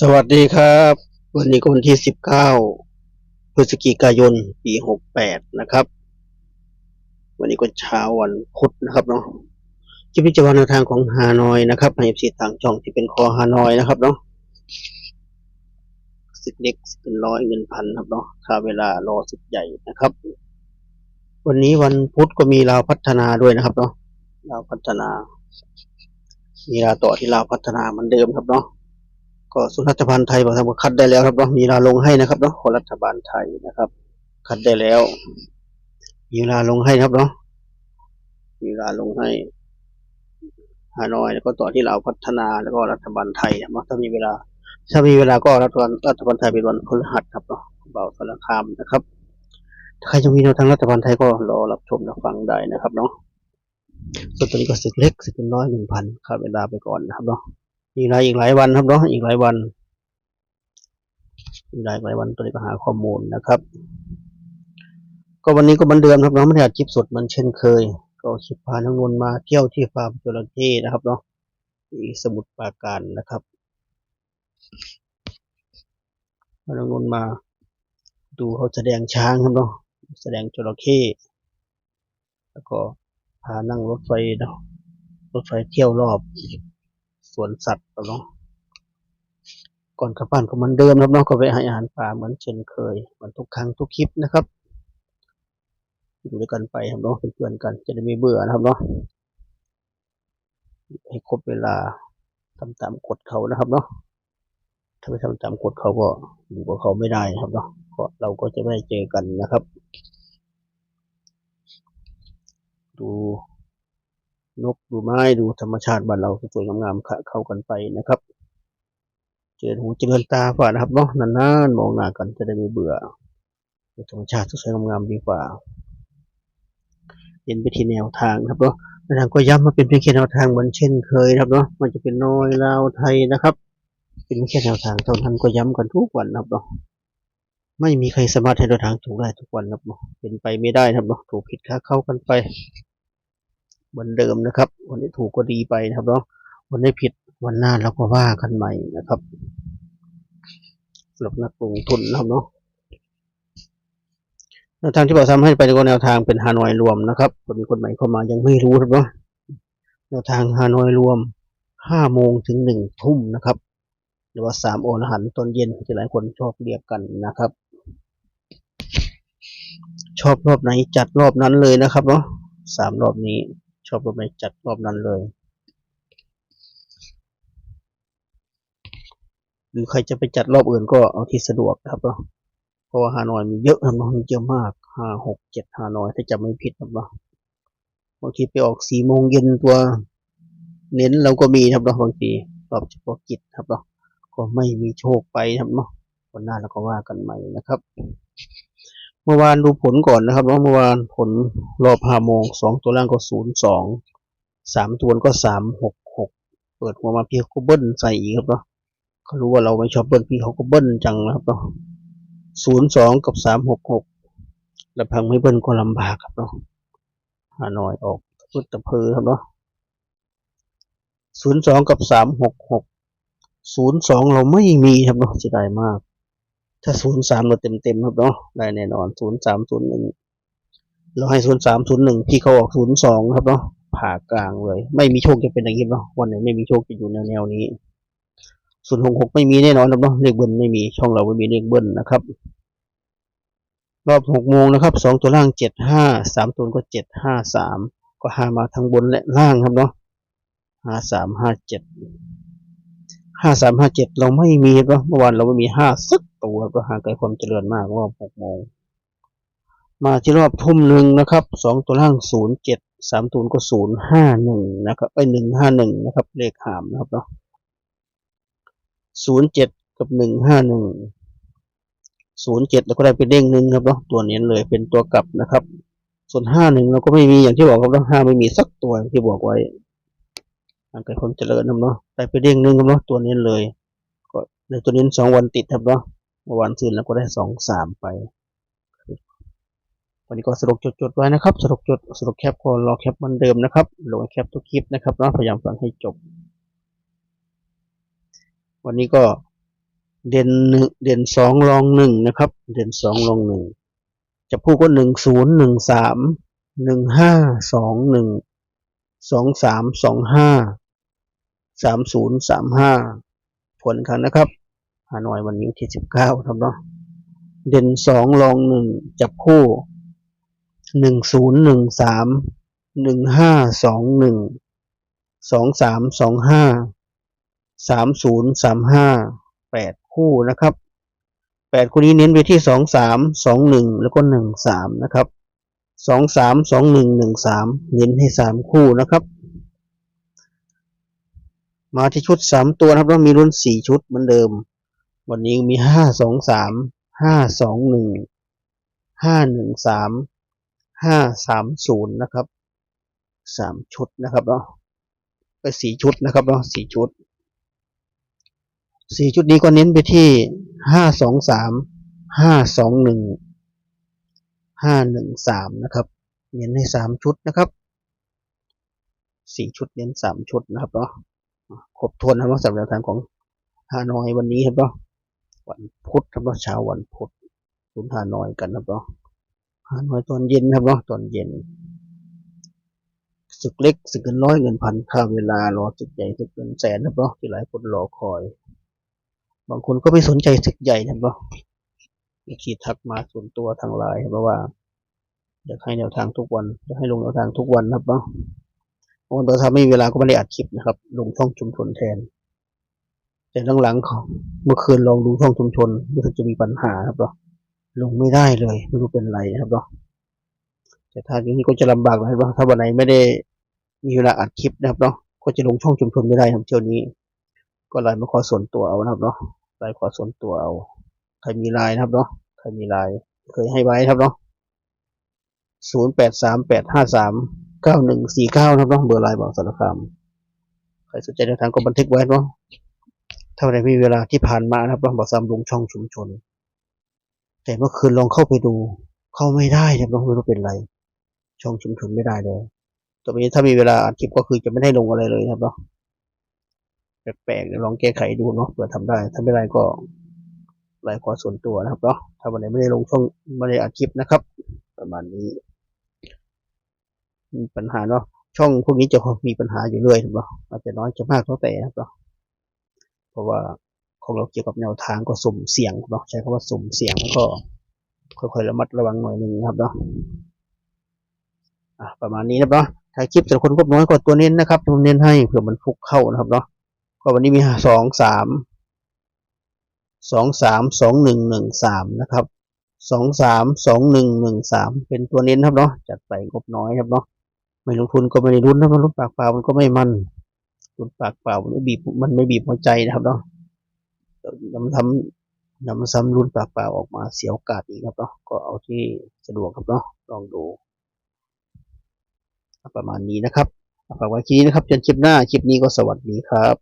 สวัสดีครับ วันนี้ก็วันที่19พฤศจิกายนปี68นะครับ วันนี้ก็เช้าวันพุธนะครับเนาะจะพิจารณาทางของฮานอยนะครับในสีต่างช่องที่เป็นคอฮานอยนะครับเนาะสิบเล็กสิบเป็นร้อยเงินพันครับเนาะค่าเวลารอสิบใหญ่นะครับ วันนี้วันพุธก็มีลาวพัฒนาด้วยนะครับเนาะลาวพัฒนา มีลาต่อที่ลาวพัฒนาเหมือนเดิมครับเนาะ ก็สุรัฐบาลไทยบอกทำคัดได้แล้วครับเนาะมีเวลาลงให้นะครับเนาะของรัฐบาลไทยนะครับ คัดได้แล้วมีเวลาลงให้ครับเนาะมีเวลาลงให้ฮานอยแล้วก็ต่อที่เราพัฒนาแล้วก็รัฐบาลไทยนะถ้ามีเวลา ถ้ามีเวลาก็รัฐบาลรัฐบาลไทยเป็นวันพฤหัสครับเนาะเบาสารคามนะครับถ้าใครจะมีแนวทางรัฐบาลไทยก็รอรับชมรับฟังได้นะครับเนาะส่วนตัวนี้ก็สึกเล็กสึกน้อยหนึ่งพันค่าเวลาไปก่อนนะครับเนาะ อีกหลายอีกหลายวันครับเนาะอีกหลายวัน อีกหลายหลายวันตัวนี้ก็หาข้อมูลนะครับ ก็วันนี้ก็เหมือนเดิมครับเนาะไม่ได้อัดคลิปสดเหมันเช่นเคย ก็คลิปพาน้องนนท์มาเที่ยวที่ฟาร์มจระเข้นะครับเนาะที่สมุทรปราการนะครับพาน้องนนท์มา ดูเขาแสดงช้างครับเนาะแสดงจระเข้แล้วก็พานั่งรถไฟเนาะรถไฟเที่ยวรอบ สวนสัตว์ครับเนาะก่อนกลับบ้านก็เหมือนเดิมครับเนาะก็ไปให้อาหารปลาเหมือนเช่นเคยเหมือนทุกครั้งทุกคลิปนะครับอยู่ด้วยกันไปครับเนาะเป็นเพื่อนกัน จะได้ไม่เบื่อนะครับเนาะให้ครบเวลาทำตามกฎเขานะครับเนาะถ้าไม่ทำตามกฎเขาก็อยู่กับเขาไม่ได้นะครับเนาะก็เราก็จะไม่ได้เจอกันนะครับ ดู นกดูไม้ดูธรรมชาติบ้านเราสวยงามๆเข้ากันไปนะครับ เจริญหูเจริญตาฝ่านะครับเนาะนานๆมองหน้ากันจะได้ไม่เบื่อธรรมชาติสวยงามๆดีกว่าเป็นไปที่แนวทางนะครับเนาะแนวทางก็ย้ำมาเป็นเพียงแค่แนวทางเหมือนเช่นเคยนะครับเนาะมันจะเป็นน้อยลาวไทยนะครับ เป็นแค่แนวทางเท่านั้นก็ย้ำกันทุกวันนะครับเนาะไม่มีใครสามารถให้แนวทางถูกได้ทุกวันนะครับเนาะเป็นไปไม่ได้นะครับเนาะถูกผิดค่าเข้ากันไป เหมือนเดิมนะครับ วันนี้ถูกก็ดีไปนะครับเนาะวันนี้ผิดวันหน้าเราก็ว่ากันใหม่นะครับสำหรับนักลงทุนนะครับเนาะแนวทางที่บอกทำให้ไปก็แนวทางเป็นฮานอยรวมนะครับมีคนใหม่เข้ามายังไม่รู้ครับเนาะแนวทางฮานอยรวมห้าโมงถึงหนึ่งทุ่มนะครับ หรือว่าสามโอรหันต์ตอนเย็นที่หลายคนชอบเรียกกันนะครับ ชอบรอบไหนจัดรอบนั้นเลยนะครับเนาะสามรอบนี้ ชอบรอบไหนจัดรอบนั้นเลย หรือใครจะไปจัดรอบอื่นก็เอาที่สะดวกครับเนาะเพราะว่าฮานอยมีเยอะครับเนาะมีเยอะมากห้าหกเจ็ดฮานอยถ้าจำไม่ผิดครับเนาะบางทีไปออกสี่โมงเย็นตัว เน้นเราก็มีครับเนาะบางทีรอบเฉพาะกิจครับเนาะก็ไม่มีโชคไปครับเนาะวันหน้าเราก็ว่ากันใหม่นะครับ เมื่อวานดูผลก่อนนะครับเนาะเมื่อวานผลรอบห้าโมงสองตัวล่างก็ศูนย์สองสามตัวก็สามหกหกเปิดหัวมาพี่เขาก็เบิ้ลใส่อีกครับเนาะเขารู้ว่าเราไม่ชอบเบิ้ลพี่เขาก็เบิ้ลจังนะครับเนาะศูนย์สองกับสามหกหกแล้วพังไม่เบิ้ลก็ลำบากครับเนาะหาหน่อยออกพุทธเพอครับเนาะศูนย์สองกับสามหกหกศูนย์สองเราไม่มีครับเนาะเสียดายมาก ถ้าศูนย์สามเราเต็มเต็มครับเนาะได้แน่นอนศูนย์สามศูนย์หนึ่งเราให้ศูนย์สามศูนย์หนึ่งพี่เขาออกศูนย์สองครับเนาะผ่ากลางเลย ไม่มีโชคจะเป็นอย่างนี้เนาะวันไหนไม่มีโชคจะอยู่แนวแนวๆนี้ศูนย์หกหกไม่มีแน่นอนครับเนาะเลขเบิ้ลไม่มีช่องเราไม่มีเลขเบิ้ลนะครับ รอบหกโมงนะครับสองตัวล่างเจ็ดห้าสามตัวก็เจ็ดห้าสามก็หามาทั้งบนและล่างครับเนาะห้าสามห้าเจ็ดห้าสามห้าเจ็ดเราไม่มีครับเนาะเมื่อวานเราไม่มีห้าสัก ตัวก็ห่างไกลความเจริญมากรอบหกโมง มาที่รอบทุ่มหนึ่งนะครับสองตัวล่างศูนย์เจ็ดสามตัวก็ศูนย์ห้าหนึ่งนะครับไปหนึ่งห้าหนึ่งนะครับ เลขหามนะครับเนาะศูนย์เจ็ดกับหนึ่งห้าหนึ่งศูนย์เจ็ดเราก็ได้เป็นเด้งหนึ่งครับเนาะตัวเนี้ยเลยเป็นตัวกลับนะครับ ส่วนห้าหนึ่งเราก็ไม่มีอย่างที่บอกครับเนาะห้าไม่มีสักตัวอย่างที่บอกไว้ทางไกลความเจริญครับเนาะได้ไปเด้งหนึ่งครับเนาะตัวเนี้ยเลย ก็ในตัวนี้สองวันติดครับเนาะ เมื่อวันซืนเราก็ได้สองสามไป วันนี้ก็สรุปจดๆไว้นะครับ สรุปจดสรุปแคปก็รอแคปเหมือนเดิมนะครับลงแคปทุกคลิปนะครับนะพยายามฟังให้จบ วันนี้ก็เด่นหนึ่งเด่นสองรองหนึ่งนะครับ เด่นสองรองหนึ่งจะพูดก็หนึ่งศูนย์หนึ่งสามหนึ่งห้าสองหนึ่งสองสามสองห้าสามศูนย์สามห้าผลครั้งนะครับ ฮานอยวันนี้ที่สิบเก้าครับเนาะเด่นสองรองหนึ่งจับคู่หนึ่งศูนย์หนึ่งสามหนึ่งห้าสองหนึ่งสองสามสองห้าสามศูนย์สามห้าแปดคู่นะครับแปดคู่นี้เน้นไปที่สองสามสองหนึ่งแล้วก็หนึ่งสามนะครับสองสามสองหนึ่งหนึ่งสามเน้นให้สามคู่นะครับ มาที่ชุดสามตัวนะครับแล้วมีรุ่นสี่ชุดเหมือนเดิม วันนี้มีห้าสองสามห้าสองหนึ่งห้าหนึ่งสามห้าสามศูนย์นะครับสามชุดนะครับเนาะไปสี่ชุดนะครับเนาะสี่ชุดสี่ชุดนี้ก็เน้นไปที่ห้าสองสามห้าสองหนึ่งห้าหนึ่งสามนะครับเน้นให้สามชุดนะครับสี่ชุดเน้นสามชุดนะครับเนาะครบถ้วนนะครับสำหรับทางของฮานอยวันนี้ครับเนาะ วันพุธครับเนาะเช้าวันพุธคุณฮาน้อยกันครับเนาะฮาน้อยตอนเย็นครับเนาะตอนเย็นศึกเล็กศึกเงินร้อยเงินพันค่าเวลารอศึกใหญ่ศึกเงินแสนครับเนาะที่หลายคนรอคอย บางคนก็ไม่สนใจศึกใหญ่นะครับเนาะมีขีดทักมาส่วนตัวทางไลน์ครับว่าอยากให้แนวทางทุกวันอยากให้ลงแนวทางทุกวันนะครับเนาะวันตัวทำไม่มีเวลาก็ไม่ได้อัดคลิปนะครับ ลงช่องชุมชนแทน แต่หลังๆเขาเมื่อคืนลองดูช่องชุมชนรู้สึกจะมีปัญหาครับเนาะลงไม่ได้เลยไม่รู้เป็นไรครับเนาะแต่ถ้าอย่างนี้ก็จะลำบากนะครับเนาถ้าวันไหนไม่ได้มีเวลาอัดคลิปนะครับเนาะก็จะลงช่องชุมชนไม่ได้ครับเที่ยวนี้ ก็ไลน์มาขอส่วนตัวเอานะครับเนาะไลน์ขอส่วนตัวเอาใครมีไลน์นะครับเนาะใครมีไลน์เคยให้ไว้ครับเนาะศูนย์แปดสามแปดห้าสามเก้าหนึ่งสี่เก้านะครับเนาะเบอร์ไลน์บอกสารคามใครสนใจในทางก็บันทึกไว้เนาะ ถ้าวันไหนมีเวลาที่ผ่านมานะครับเนาะบอกซ้ำลงช่องชุมชน แต่เมื่อคืนลองเข้าไปดู เข้าไม่ได้ครับไม่รู้เป็นไร ช่องชุมชนไม่ได้เลยต่อไปนี้ถ้ามีเวลาอัดคลิปก็คือจะไม่ได้ลงอะไรเลยครับเนาะแปลกๆลองแก้ไขดูเนาะเผื่อทำได้ ถ้าไม่ได้ก็ไลน์ขอส่วนตัวนะครับเนาะถ้าวันไหนไม่ได้ลงช่องไม่ได้อัดคลิปนะครับ ประมาณนี้มีปัญหาเนาะช่องพวกนี้จะมีปัญหาอยู่เรื่อยถูกปะอาจจะน้อยจะมากเท่าแต่นะครับ เพราะว่าของเราเกี่ยวกับแนวทางก็สุ่มเสี่ยงเนาะใช้คำว่าสุ่มเสี่ยงแล้วก็ค่อยๆระมัดระวังหน่อยหนึ่งครับเนาะอะประมาณนี้นะครับเนาะถ่ายคลิปสำหรับคนพบน้อยกว่าตัวเน้นนะครับผมเน้นให้เผื่อมันฟุกเข้านะครับเนาะก็วันนี้มีสองสามสองสามสองหนึ่งหนึ่งสามนะครับสองสามสองหนึ่งหนึ่งสามเป็นตัวเน้นครับเนาะจัดไปงบน้อยครับเนาะไม่ลงทุนก็ไม่ได้รุ้นนะครับรุ้นปากเปล่ามันก็ไม่มัน รุ้นปากเปล่ามันไม่บีบมันไม่บีบหัวใจนะครับเนาะนำทำนำซ้ำรุ่นปากเปล่าออกมาเสียโอกาสอีกครับเนาะก็เอาที่สะดวกครับเนาะลองดู ประมาณนี้นะครับฝากไว้คลิปนี้นะครับจนคลิปหน้าคลิปนี้ก็สวัสดีครับ